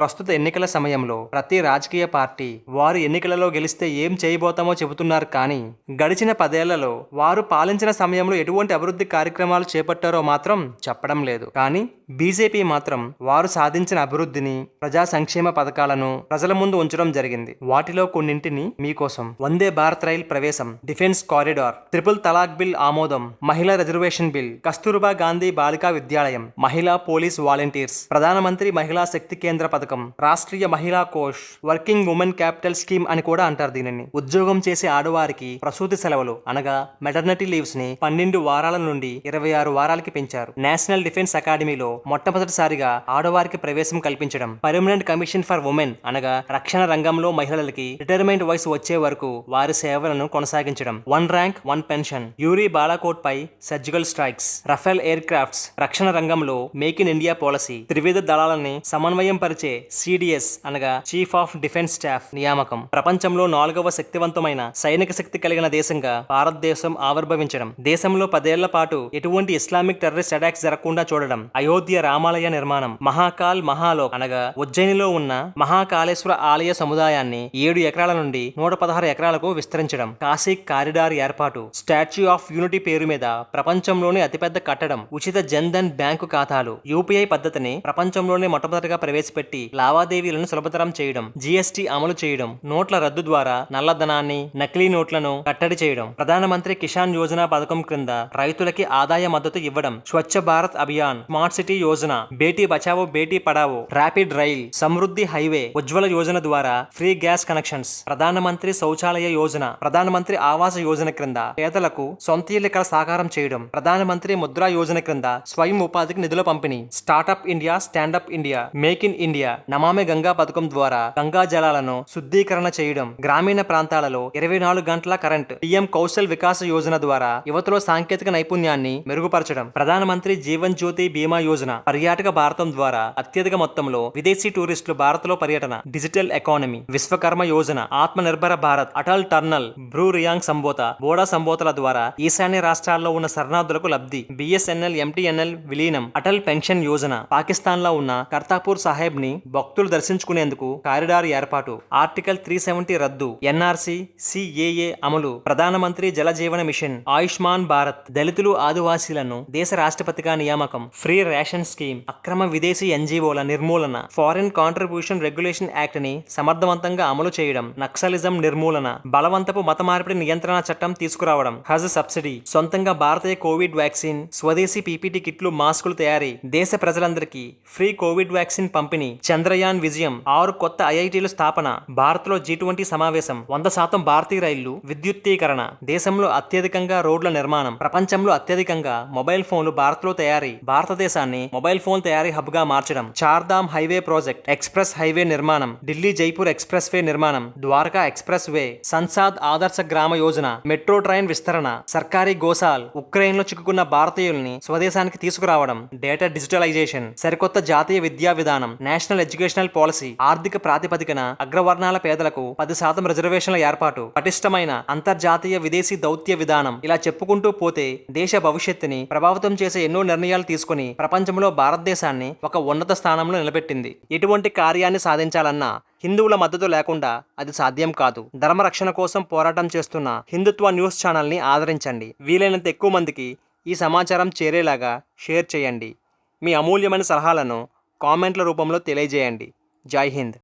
ప్రస్తుత ఎన్నికల సమయంలో ప్రతి రాజకీయ పార్టీ వారు ఎన్నికలలో గెలిస్తే ఏం చేయబోతామో చెబుతున్నారు కానీ గడిచిన పదేళ్ళలో వారు పాలించిన సమయంలో ఎటువంటి అభివృద్ధి కార్యక్రమాలు చేపట్టారో మాత్రం చెప్పడం లేదు. కానీ బీజేపీ మాత్రం వారు సాధించిన అభివృద్ధిని ప్రజా సంక్షేమ పథకాలను ప్రజల ముందు ఉంచడం జరిగింది. వాటిలో కొన్నింటిని మీకోసం వందే భారత్ రైల్ ప్రవేశం defence corridor triple talaq bill ఆమోదం మహిళా రిజర్వేషన్ బిల్ కస్తూర్బా గాంధీ బాలికా విద్యాలయం మహిళా పోలీస్ వాలంటీర్స్ ప్రధానమంత్రి మహిళా శక్తి కేంద్ర పథకం Rashtriya Mahila Kosh working women capital scheme అని కూడా అంటారు దీనిని. ఉద్యోగం చేసే ఆడవారికి ప్రసూతి సెలవులు అనగా మెటర్నిటీ లీవ్స్ని పన్నెండు వారాల నుండి ఇరవై ఆరు వారాలకి పెంచారు. నేషనల్ డిఫెన్స్ అకాడమీలో మొట్టమొదటిసారిగా ఆడవారికి ప్రవేశం కల్పించడం పర్మనెంట్ కమిషన్ ఫర్ ఉమెన్ అనగా రక్షణ రంగంలో మహిళలకి రిటైర్మెంట్ వయసు వచ్చే వరకు వారి సేవలను కొనసాగించడం. One rank one pension. Uri Balakot పై surgical strikes. Rafale aircrafts రక్షణ రంగంలో మేక్ ఇన్ ఇండియా పాలసీ. త్రివిధ దళాలని సమన్వయం పరిచే సిడిఎస్ అనగా చీఫ్ ఆఫ్ డిఫెన్స్ స్టాఫ్ నియామకం. ప్రపంచంలో నాలుగవ శక్తివంతమైన సైనిక శక్తి కలిగిన దేశంగా భారతదేశం ఆవిర్భవించడం. దేశంలో పదేళ్ళ పాటు ఎటువంటి ఇస్లామిక్ టెర్రరిస్ట్ అటాక్స్ జరగకుండా చూడడం. అయోధ్య రామాలయ నిర్మాణం. మహాకాల్ మహాలోక్ అనగా ఉజ్జయినిలో ఉన్న మహాకాళేశ్వర ఆలయ సముదాయాన్ని ఏడు ఎకరాల నుండి నూట పదహారు ఎకరాలకు విస్తరించడం. కాశీ కారిడార్ ఏర్పాటు. స్టాచ్యూ ఆఫ్ యూనిటీ పేరు మీద ప్రపంచంలోనే అతిపెద్ద కట్టడం. ఉచిత జన్ధన్ బ్యాంకు ఖాతాలు. యూపీఐ పద్ధతిని ప్రపంచంలోనే మొట్టమొదటిగా ప్రవేశపెట్టి లావాదేవీలను సులభతరం చేయడం జీఎస్టీ అమలు చేయడం నోట్ల రద్దు ద్వారా నల్లధనాన్ని నకిలీ నోట్లను కట్టడి చేయడం ప్రధానమంత్రి కిసాన్ యోజన పథకం క్రింద రైతులకి ఆదాయ మద్దతు ఇవ్వడం Swachh Bharat Abhiyan smart city Yojana Beti Bachao Beti Padhao rapid rail Samruddhi highway Ujjwala Yojana ద్వారా ఫ్రీ గ్యాస్ కనెక్షన్స్ ప్రధానమంత్రి శౌచాలయ యోజన ప్రధానమంత్రి ఆవాస యోజన క్రింద పేదలకు సొంత ఇళ్ళ సాకారం చేయడం ప్రధానమంత్రి ముద్రా యోజన క్రింద స్వయం ఉపాధికి నిధుల పంపిణీ startup India standup India make in India Namami Ganga పథకం ద్వారా గంగా జలాలను శుద్ధీకరణ చేయడం గ్రామీణ ప్రాంతాలలో ఇరవై నాలుగు గంటల కరెంట్ పీఎం కౌశల్ వికాస యోజన ద్వారా యువతలో సాంకేతిక నైపుణ్యాన్ని మెరుగుపరచడం. ప్రధానమంత్రి జీవన్ జ్యోతి బీమా యోజన పర్యాటక భారతం ద్వారా అత్యధిక మొత్తంలో విదేశీ టూరిస్టులు భారత్లో పర్యటన. Digital economy Vishwakarma Yojana Atma Nirbhar Bharat Atal tunnel Bru Reang సంబోత బోడా సంబోతల ద్వారా ఈశాన్య రాష్ట్రాల్లో ఉన్న శరణార్థులకు లబ్ధి. బిఎస్ఎన్ఎల్ ఎంటీఎన్ఎల్ విలీనం అటల్ పెన్షన్ యోజన పాకిస్తాన్లో ఉన్న కర్తాపూర్ సాహెబ్ని భక్తులు దర్శించుకునేందుకు కారిడార్ ఏర్పాటు. ఆర్టికల్ త్రీ సెవెంటీ రద్దు. ఎన్ఆర్సీ సిఏఏ అమలు. ప్రధానమంత్రి జల జీవన మిషన్ ఆయుష్మాన్ భారత్. దళితులు ఆదివాసీలను దేశ రాష్ట్రపతిగా నియామకం. Free ration scheme. అక్రమ విదేశీ ఎన్జీఓల నిర్మూలన. ఫారిన్ కాంట్రిబ్యూషన్ రెగ్యులేషన్ యాక్ట్ని సమర్థవంతంగా అమలు చేయడం. నక్సలిజం నిర్మూలన. బలవంతపు మత మార్పిడి నియంత్రణ చట్టం తీసుకురావడం. హజ్ సబ్సిడీ. సొంతంగా భారతీయ కోవిడ్ వ్యాక్సిన్ స్వదేశీ పీపీటీ కిట్లు మాస్కులు తయారీ. దేశ ప్రజలందరికీ ఫ్రీ కోవిడ్ వ్యాక్సిన్ పంపిణీ. చంద్రయాన్ విజయం ఆరు కొత్త ఐఐటీల స్థాపన భారత్లో జీ ట్వంటీ సమావేశం వంద శాతం భారతీయ రైళ్ళు విద్యుత్తీకరణ దేశంలో అత్యధికంగా రోడ్ల నిర్మాణం ప్రపంచంలో అత్యధికంగా మొబైల్ ఫోన్లు భారత్లో తయారీ భారతదేశాన్ని మొబైల్ ఫోన్ తయారీ హబ్గా మార్చడం Chardham highway project express highway నిర్మాణం ఢిల్లీ జైపూర్ ఎక్స్ప్రెస్ వే నిర్మాణం ద్వారకా ఎక్స్ప్రెస్ వే సంసాద్ ఆదర్శ గ్రామ యోజన మెట్రో ట్రైన్ విస్తరణ సర్కారీ గోసాల్ ఉక్రెయిన్లో చిక్కుకున్న భారతీయుల్ని స్వదేశానికి తీసుకురావడం డేటా డిజిటలైజేషన్ సరికొత్త జాతీయ విద్యా విధానం నేషనల్ నేషనల్ ఎడ్యుకేషనల్ పాలసీ ఆర్థిక ప్రాతిపదికన అగ్రవర్ణాల పేదలకు పది శాతం రిజర్వేషన్ల ఏర్పాటు పటిష్టమైన అంతర్జాతీయ విదేశీ దౌత్య విధానం ఇలా చెప్పుకుంటూ పోతే దేశ భవిష్యత్తుని ప్రభావితం చేసే ఎన్నో నిర్ణయాలు తీసుకుని ప్రపంచంలో భారతదేశాన్ని ఒక ఉన్నత స్థానంలో నిలబెట్టింది. ఎటువంటి కార్యాన్ని సాధించాలన్నా హిందువుల మద్దతు లేకుండా అది సాధ్యం కాదు. ధర్మరక్షణ కోసం పోరాటం చేస్తున్న హిందుత్వ న్యూస్ ఛానల్ని ఆదరించండి. వీలైనంత ఎక్కువ మందికి ఈ సమాచారం చేరేలాగా షేర్ చేయండి. మీ అమూల్యమైన సలహాలను కామెంట్ల రూపంలో తెలియజేయండి. జై హింద్.